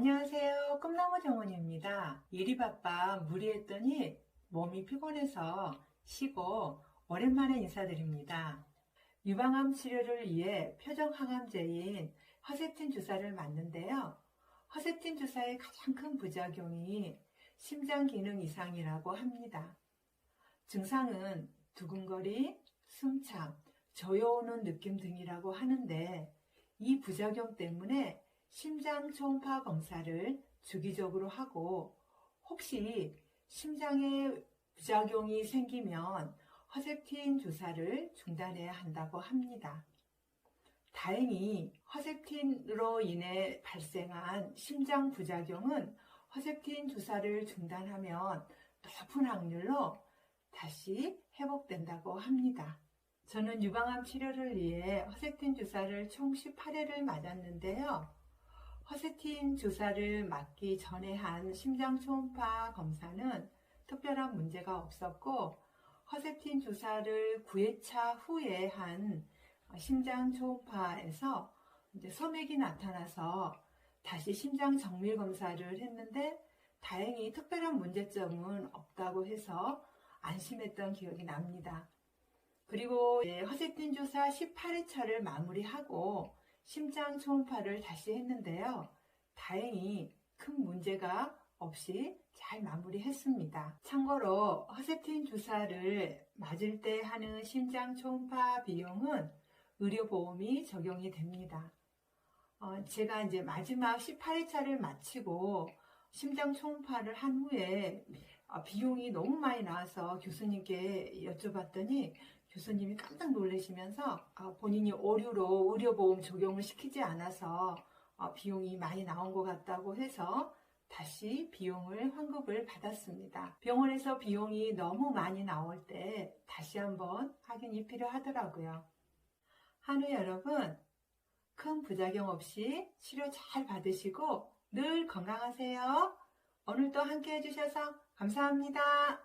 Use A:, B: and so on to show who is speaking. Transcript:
A: 안녕하세요. 꿈나무 정원입니다. 일이 바빠 무리했더니 몸이 피곤해서 쉬고 오랜만에 인사드립니다. 유방암 치료를 위해 표적 항암제인 허세틴 주사를 맞는데요. 허세틴 주사의 가장 큰 부작용이 심장 기능 이상이라고 합니다. 증상은 두근거림, 숨참, 저여오는 느낌 등이라고 하는데 이 부작용 때문에 심장 초음파 검사를 주기적으로 하고 혹시 심장에 부작용이 생기면 허세틴 주사를 중단해야 한다고 합니다. 다행히 허세틴으로 인해 발생한 심장 부작용은 허세틴 주사를 중단하면 높은 확률로 다시 회복된다고 합니다. 저는 유방암 치료를 위해 허세틴 주사를 총 18회를 맞았는데요. 허세틴 주사를 맞기 전에 한 심장 초음파 검사는 특별한 문제가 없었고 허세틴 주사를 9회차 후에 한 심장 초음파에서 이제 소맥이 나타나서 다시 심장 정밀 검사를 했는데 다행히 특별한 문제점은 없다고 해서 안심했던 기억이 납니다. 그리고 허세틴 주사 18회차를 마무리하고 심장 초음파를 다시 했는데요. 다행히 큰 문제가 없이 잘 마무리했습니다. 참고로 허세틴 주사를 맞을 때 하는 심장 초음파 비용은 의료보험이 적용이 됩니다. 어, 제가 이제 마지막 18회차를 마치고 심장 초음파를 한 후에 어, 비용이 너무 많이 나와서 교수님께 여쭤봤더니 교수님이 깜짝 놀라시면서 어, 본인이 오류로 의료보험 적용을 시키지 않아서 어, 비용이 많이 나온 것 같다고 해서 다시 비용을 환급을 받았습니다. 병원에서 비용이 너무 많이 나올 때 다시 한번 확인이 필요하더라고요. 한우 여러분, 큰 부작용 없이 치료 잘 받으시고 늘 건강하세요. 오늘도 함께 해주셔서 감사합니다.